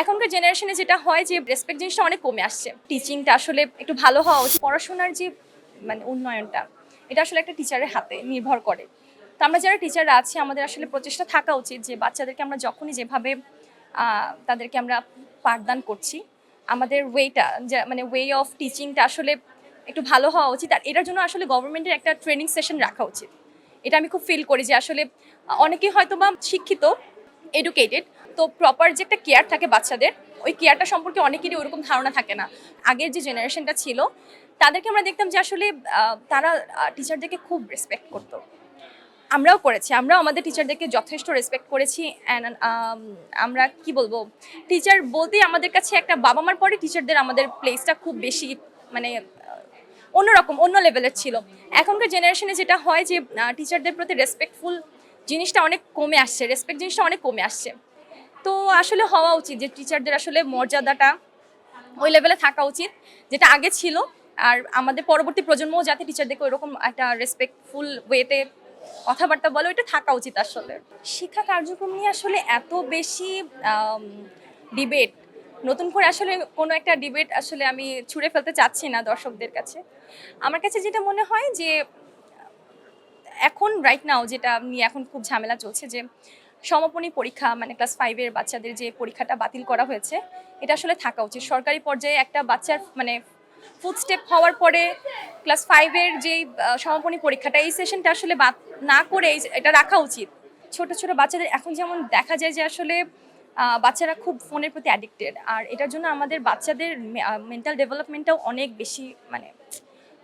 এখনকার জেনারেশনে যেটা হয় যে রেসপেক্ট জিনিসটা অনেক কমে আসছে। টিচিংটা আসলে একটু ভালো হওয়া উচিত। পড়াশোনার যে মানে উন্নয়নটা, এটা আসলে একটা টিচারের হাতে নির্ভর করে। তো আমরা যারা টিচাররা আছি, আমাদের আসলে প্রচেষ্টা থাকা উচিত যে বাচ্চাদেরকে আমরা যখনই যেভাবে তাদেরকে আমরা পাঠদান করছি, আমাদের ওয়েটা মানে ওয়ে অফ টিচিংটা আসলে একটু ভালো হওয়া উচিত। আর এটার জন্য আসলে গভর্নমেন্টের একটা ট্রেনিং সেশন রাখা উচিত। এটা আমি খুব ফিল করি যে আসলে অনেকেই হয়তো বা শিক্ষিত এডুকেটেড তো প্রপার যে একটা কেয়ার থাকে বাচ্চাদের, ওই কেয়ারটা সম্পর্কে অনেকেরই ওরকম ধারণা থাকে না। আগের যে জেনারেশনটা ছিল, তাদেরকে আমরা দেখতাম যে আসলে তারা টিচারদেরকে খুব রেসপেক্ট করতো। আমরাও করেছি, আমরাও আমাদের টিচারদেরকে যথেষ্ট রেসপেক্ট করেছি অ্যান্ড আমরা কি বলব টিচার বলতেই আমাদের কাছে একটা বাবা মার পরে টিচারদের আমাদের প্লেসটা খুব বেশি মানে অন্যরকম, অন্য লেভেলের ছিল। এখনকার জেনারেশনে যেটা হয় যে টিচারদের প্রতি রেসপেক্টফুল জিনিসটা অনেক কমে আসছে রেসপেক্ট জিনিসটা অনেক কমে আসছে। তো আসলে হওয়া উচিত যে টিচারদের আসলে মর্যাদাটা ওই লেভেলে থাকা উচিত, যেটা আগে ছিল। আর আমাদের পরবর্তী প্রজন্মও যাতে টিচারদেরকে ওইরকম একটা রেসপেক্টফুল ওয়েতে কথাবার্তা বলে, ওইটা থাকা উচিত আসলে। শিক্ষা কার্যক্রম নিয়ে আসলে এত বেশি ডিবেট নতুন করে আসলে কোনো একটা ডিবেট আসলে আমি ছুঁড়ে ফেলতে চাচ্ছি না দর্শকদের কাছে। আমার কাছে যেটা মনে হয় যে, এখন রাইট নাও যেটা নিয়ে এখন খুব ঝামেলা চলছে যে সমাপনী পরীক্ষা মানে ক্লাস ফাইভের বাচ্চাদের যে পরীক্ষাটা বাতিল করা হয়েছে, এটা আসলে থাকা উচিত। সরকারি পর্যায়ে একটা বাচ্চার মানে ফুড স্টেপ হওয়ার পরে ক্লাস ফাইভের যে সমাপনী পরীক্ষাটা, এই সেশনটা আসলে না করে এটা রাখা উচিত। ছোট ছোট বাচ্চাদের, এখন যেমন দেখা যায় যে আসলে বাচ্চারা খুব ফোনের প্রতি অ্যাডিক্টেড আর এটার জন্য আমাদের বাচ্চাদের মেন্টাল ডেভেলপমেন্টটাও অনেক বেশি মানে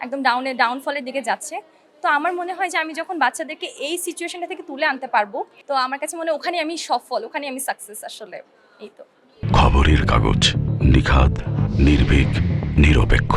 একদম ডাউনে ডাউনফলের দিকে যাচ্ছে। তো আমার মনে হয় যে আমি যখন বাচ্চাদেরকে এই সিচুয়েশনটা থেকে তুলে আনতে পারব, তো আমার কাছে মনে ওখানে আমি সফল ওখানে আমি সাকসেস আসলে, এই তো। খবরের কাগজ নিখাত নির্ভীক, নিরপেক্ষ।